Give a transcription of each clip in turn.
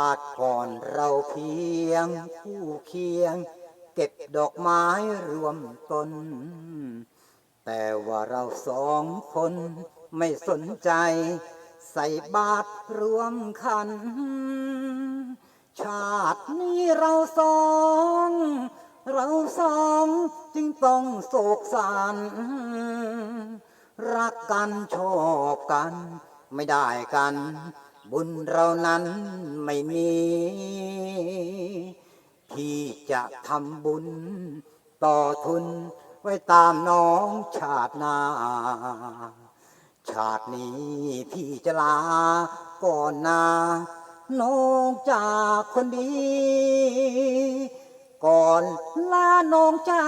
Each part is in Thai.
าติก่อนเราเพียงคู่เคียง เก็บดอกไม้รวมต้น แต่ว่าเราสองคนไม่สนใจ ใส่บาตรรวมขัน ชาตินี้เราสอง เราสองจึงต้องโศกสารรักกันชอบกัน ไม่ได้กัน บุญเรานั้นไม่มี พี่จะทำบุญ ต่อทุนไว้ตามน้องชาติหน้า ชาตินี้พี่จะลาก่อนนาน้องจากคนดี ก่อนลาน้องจา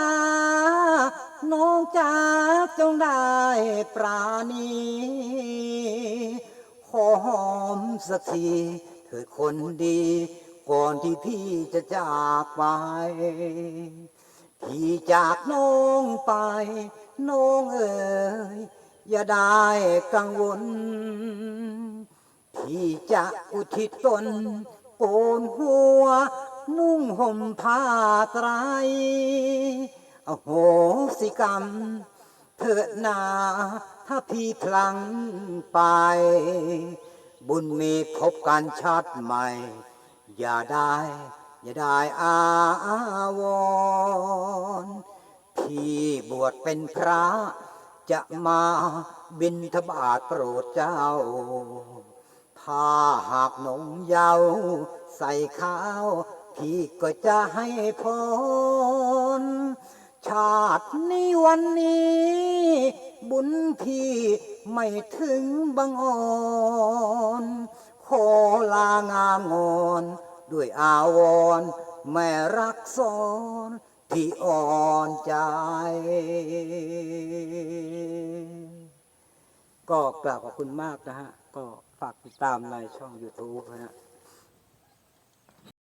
น้องจ้าจงได้ปราณี ขอหอมสักทีเถิดคนดี ก่อนที่พี่จะจากไป พี่จากน้องไป น้องเอ๋ยอย่าได้กังวล พี่จะอุทิศตนโกนหัว นุ่งห่มผ้าไตรอโหสิกรรม เถิดนาถ้าพี่พลังไป บุญมีพบกันชาติใหม่ อย่าได้ อย่าได้อาวรพี่บวชเป็นพระ จะมาบินทบาทโปรดเจ้า ถ้าหากหนงเยาวใส่ข้าว พี่ก็จะให้พรชาตินี้วันนี้ บุญพี่ไม่ถึงบังอ่อนขอลางามงอน ด้วยอาวรณ์แม่รักสอนที่อ่อนใจ ก็กราบขอบคุณมากนะฮะ ก็ฝากติดตามในช่อง YouTube นะฮะ